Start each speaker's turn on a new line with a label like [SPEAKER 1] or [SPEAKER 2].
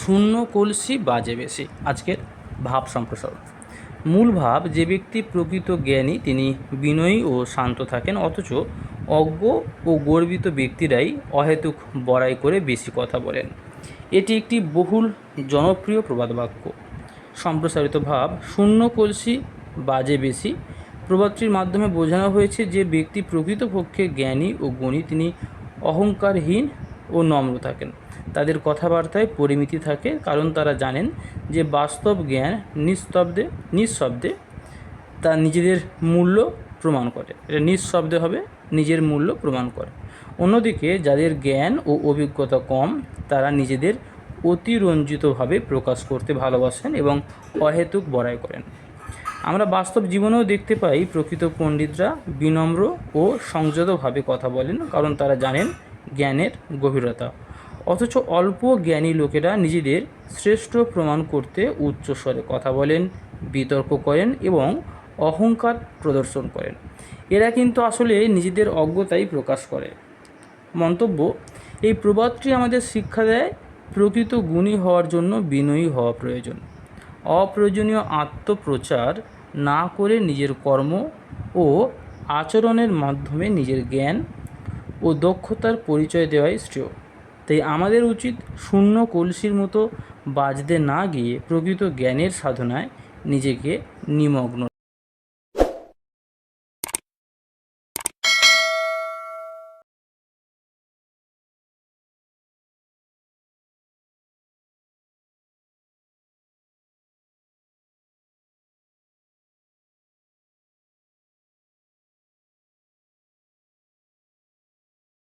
[SPEAKER 1] শূন্য কলসি বাজে বেশি। আজকের ভাব সম্প্রসারণ। মূল ভাব, যে ব্যক্তি প্রকৃত জ্ঞানী, তিনি বিনয়ী ও শান্ত থাকেন, অথচ অজ্ঞ ও গর্বিত ব্যক্তিরাই অহেতুক বড়াই করে বেশি কথা বলেন। এটি একটি বহুল জনপ্রিয় প্রবাদ বাক্য সম্প্রসারিত ভাব, শূন্য কলসি বাজে বেশি। প্রবাদটির মাধ্যমে বোঝানো হয়েছে যে ব্যক্তি প্রকৃতপক্ষে জ্ঞানী ও গুণী, তিনি অহংকারহীন ও নম্র থাকেন। তাদের কথাবার্তায় পরিমিতি থাকে, কারণ তারা জানেন যে বাস্তব জ্ঞান নিস্তব্ধে, নিঃশব্দে তা নিজেদের মূল্য প্রমাণ করে। এটা নিঃশব্দে হবে, নিজের মূল্য প্রমাণ করে। অন্যদিকে যাদের জ্ঞান ও অভিজ্ঞতা কম, তারা নিজেদের অতিরঞ্জিতভাবে প্রকাশ করতে ভালোবাসেন এবং অহেতুক বড়াই করেন। আমরা বাস্তব জীবনেও দেখতে পাই প্রকৃত পণ্ডিতরা বিনম্র ও সংযতভাবে কথা বলেন, কারণ তারা জানেন জ্ঞানের গভীরতা। অথচ অল্প জ্ঞানী লোকেরা নিজেদের শ্রেষ্ঠ প্রমাণ করতে উচ্চস্বরে কথা বলেন, বিতর্ক করেন এবং অহংকার প্রদর্শন করেন। এরা কিন্তু আসলে নিজেদের অজ্ঞতাই প্রকাশ করে। মন্তব্য, এই প্রবাদটি আমাদের শিক্ষা দেয়, প্রকৃত গুণী হওয়ার জন্য বিনয়ী হওয়া প্রয়োজন। অপ্রয়োজনীয় আত্মপ্রচার না করে নিজের কর্ম ও আচরণের মাধ্যমে নিজের জ্ঞান ও দক্ষতার পরিচয় দেওয়াই শ্রেয়। তাই আমাদের উচিত শূন্য কলসির মতো বাজতে না গিয়ে প্রকৃত জ্ঞানের সাধনায় নিজেকে নিমগ্ন